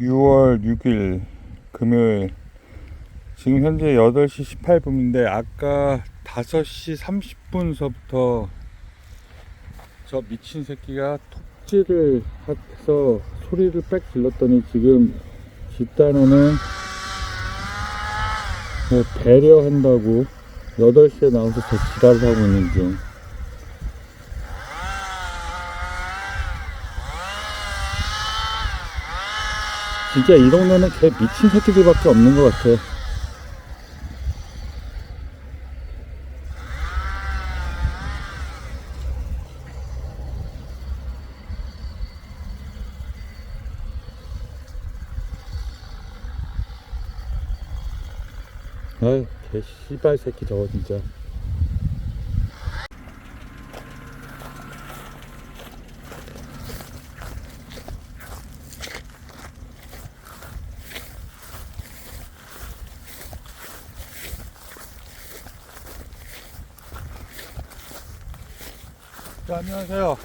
6월 6일 금요일. 지금 현재 8시 18분인데 아까 5시 30분서부터 저 미친 새끼가 톱질을 해서 소리를 빽 질렀더니 지금 집단에는 뭐 배려한다고 8시에 나와서 저 지랄을 하고 있는 중 진짜 이 동네는 개 미친 새끼들밖에 없는 것 같아. 아이, 개 씨발 새끼 저거 진짜. 네, 안녕하세요.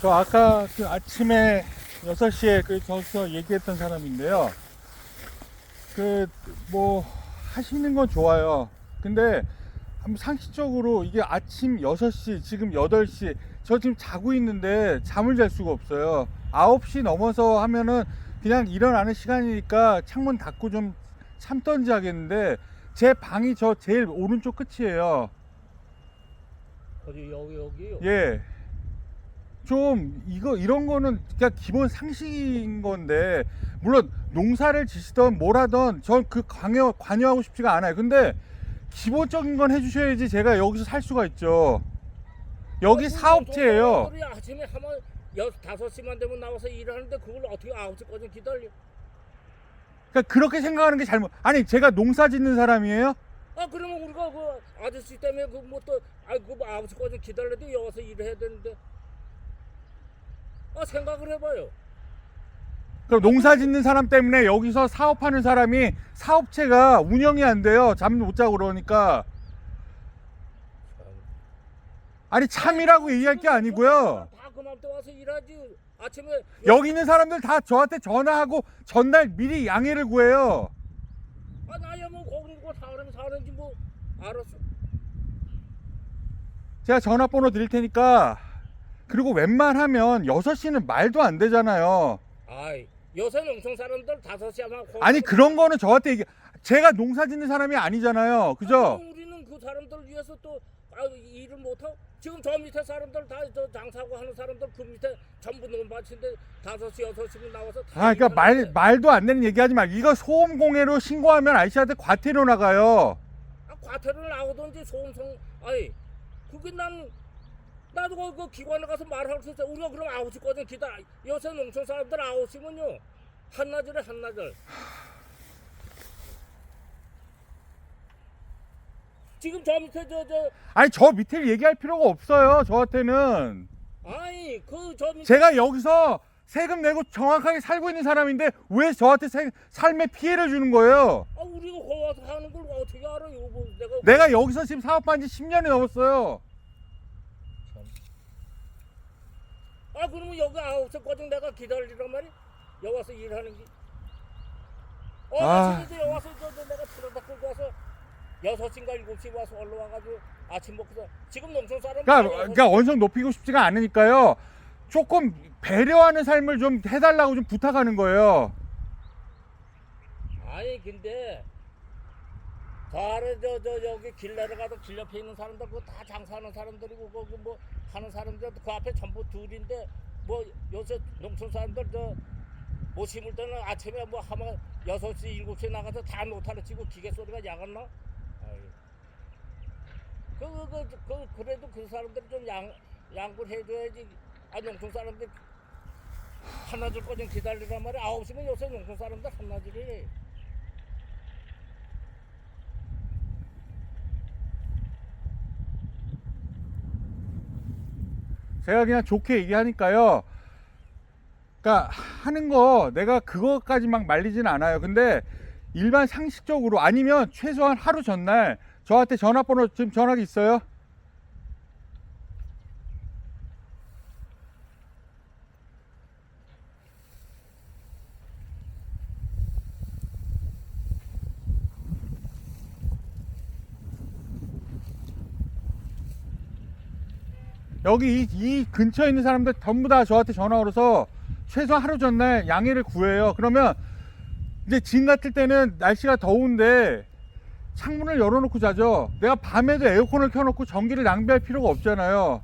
저 아까 그 아침에 6시에 그 저기서 얘기했던 사람인데요. 그 뭐 하시는 건 좋아요. 근데 한번 상식적으로 이게 아침 6시, 지금 8시, 저 지금 자고 있는데 잠을 잘 수가 없어요. 9시 넘어서 하면은 그냥 일어나는 시간이니까 창문 닫고 좀 참던지 하겠는데 제 방이 저 제일 오른쪽 끝이에요. 어디 여기 여기요? 예. 좀 이거 이런 거는 그냥 기본 상식인 건데 물론 농사를 지시던 뭘 하던 전 그 관여 관여하고 싶지가 않아요. 근데 기본적인 건 해주셔야지 제가 여기서 살 수가 있죠. 여기 어, 사업체예요. 우리 아침에 하면 여 다섯 시만 되면 나와서 일하는데 그걸 어떻게 아홉 시까지 기다려? 그러니까 그렇게 생각하는 게 잘못. 아니 제가 농사 짓는 사람이에요. 아 그러면 우리가 그 아저씨 때문에 그 뭐 또 아그 아홉 시까지 기다려도 여기서 일을 해야 되는데 아 생각을 해봐요. 그럼 농사 짓는 사람 때문에 여기서 사업하는 사람이 사업체가 운영이 안 돼요. 잠 못 자고 그러니까. 아니 참이라고 얘기할 게 아니고요. 다 그맘때 와서 일하지. 아침에 여기 있는 사람들 다 저한테 전화하고 전날 미리 양해를 구해요. 아 나야 뭐 거기 뭐 사람 사는지 뭐 알았어. 제가 전화번호 드릴 테니까 그리고 웬만하면 6시는 말도 안 되잖아요. 아이 요새 농촌 사람들 다섯 시 거기 아니 그런 거는 저한테 얘기 제가 농사 짓는 사람이 아니잖아요. 그죠? 아, 그럼 우리는 그 사람들 위해서 또 아, 일을 못하고 지금 저 밑에 사람들 다 저 장사고 하는 사람들 그 밑에 전부 논밭인데 다섯 시 여섯 시면 나와서 다 아 그러니까 말 일하는데. 말도 안 되는 얘기하지 마. 이거 소음 공해로 신고하면 아저씨한테 과태료 나가요. 아, 과태료를 나오든지 소음성 아이 그게 난 나도 그, 그 기관에 가서 말할 수 있어 우리가 그럼 아홉 시까지 기다려 요새 농촌 사람들 아홉 시면요 한나절에 한나절 지금 저 밑에 저 저 아니 저 밑에 얘기할 필요가 없어요. 저한테는 아이 그저 밑에 제가 여기서 세금 내고 정확하게 살고 있는 사람인데 왜 저한테 세- 삶에 피해를 주는 거예요? 아 우리가 거기 와서 하는 걸 어떻게 알아 이거 뭐 내가 내가 여기서 지금 사업한 지 10년이 넘었어요. 아 그러면 여기 아홉 시까지 내가 기다리란 말이 여기 와서 일하는 게 어, 아. 아침에도 여기 와서 저, 저 내가 트럭 끌고 와서 여섯 시인가 일곱 시 와서 올라와가지고 아침 먹고서 지금 농촌 사람 그러니까, 그러니까 원성 높이고 싶지가 않으니까요. 조금 배려하는 삶을 좀 해달라고 좀 부탁하는 거예요. 아니 근데 저 아래 저, 저 여기 길 내려가도 길 옆에 있는 사람들 그거 다 장사하는 사람들이고 거기 뭐 하는 사람들 그 앞에 전부 둘인데 뭐 요새 농촌 사람들 저 뭐 심을 때는 아침에 뭐 하면 여섯 시 일곱 시에 나가서 다 노타를 치고 기계 소리가 야간 나. 그, 그, 그, 그, 그래도 그 사람들 좀 양, 양보를 해줘야지. 아, 농촌 사람들 하나줄 거좀 기다리란 말이야. 아홉 시면 요새 농촌 사람들 하나줄이. 제가 그냥 좋게 얘기하니까요. 그러니까 하는 거 내가 그거까지 막 말리진 않아요. 근데 일반 상식적으로 아니면 최소한 하루 전날 저한테 전화번호 지금 전화기 있어요? 여기 이, 이, 근처에 있는 사람들 전부 다 저한테 전화 걸어서 최소 하루 전날 양해를 구해요. 그러면 이제 지금 같을 때는 날씨가 더운데 창문을 열어놓고 자죠. 내가 밤에도 에어컨을 켜놓고 전기를 낭비할 필요가 없잖아요.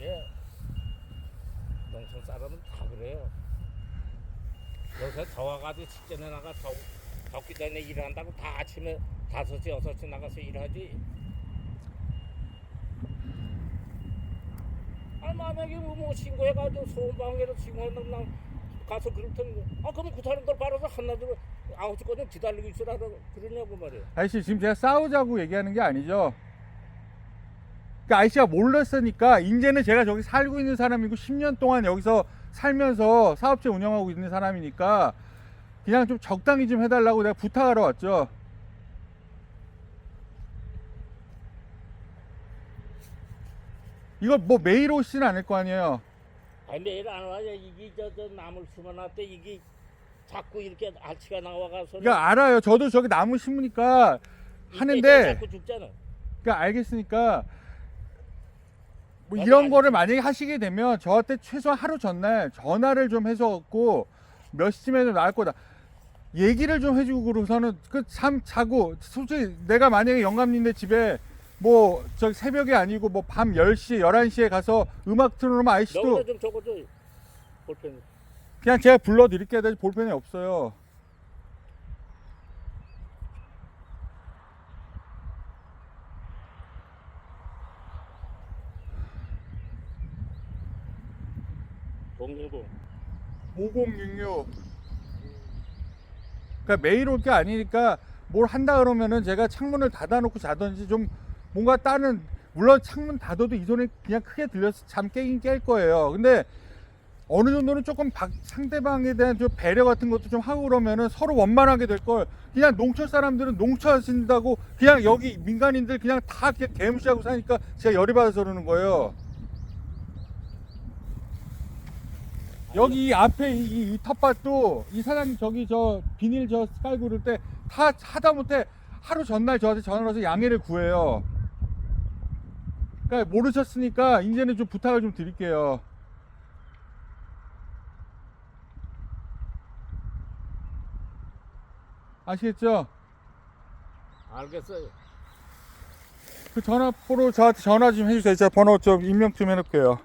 예. 농촌 사람은 다 그래요. 요새 더워가지고 직전에 나가 더, 덥기 전에 일한다고 다 아침에 다섯 시 여섯 시 나가서 일하지. 만약에 뭐 신고해가지고 소음방해로 신고한다면 난 가서 그럴 텐데. 아 그럼 그 사람들 바로서 한나들 아홉 시까지 기다리고 있으라 그러냐고 말이야. 아저씨 지금 제가 싸우자고 얘기하는 게 아니죠. 그러니까 아저씨가 몰랐으니까 이제는 제가 저기 살고 있는 사람이고 10년 동안 여기서 살면서 사업체 운영하고 있는 사람이니까 그냥 좀 적당히 좀 해달라고 내가 부탁하러 왔죠. 이거 뭐 매일 오시진 않을 거 아니에요. 아니 매일 안 와요. 이게 저, 저 나물 심어놨대 이게 자꾸 이렇게 알치가 나와가서 그러니까 알아요. 저도 저기 나무 심으니까 하는데 자꾸 죽잖아. 그러니까 알겠으니까 뭐 아니, 이런 아니. 거를 만약에 하시게 되면 저한테 최소한 하루 전날 전화를 좀 해서 갖고 몇 시쯤에 좀 나을 거다. 얘기를 좀 해주고 그러고서는 그잠 자고 솔직히 내가 만약에 영감님네 집에 뭐 저 새벽에 아니고 뭐 밤 10시 11시에 가서 음악 틀어놓으면 아이씨도 너보다 좀 적어줘. 볼펜. 그냥 제가 불러드릴게요. 나 볼펜이 없어요. 동일고. 5066. 그러니까 매일 올 게 아니니까 뭘 한다 그러면은 제가 창문을 닫아놓고 자든지 좀 뭔가 다른 물론 창문 닫아도 이 소리 그냥 크게 들려서 잠 깨긴 깰 거예요. 근데 어느 정도는 조금 박- 상대방에 대한 좀 배려 같은 것도 좀 하고 그러면은 서로 원만하게 될 걸. 그냥 농촌 사람들은 농촌하신다고 그냥 여기 민간인들 그냥 다 개무시하고 사니까 제가 열이 받아서 그러는 거예요. 여기 이 앞에 이, 이, 이 텃밭도 이 사장님 저기 저 비닐 저 깔고 그럴 때 다 하다못해 하루 전날 저한테 전화를 해서 양해를 구해요. 그러니까 모르셨으니까 이제는 좀 부탁을 좀 드릴게요. 아시겠죠? 알겠어요. 그 전화번호 저한테 전화 좀 해주세요. 제가 번호 좀 입력 좀 해놓을게요.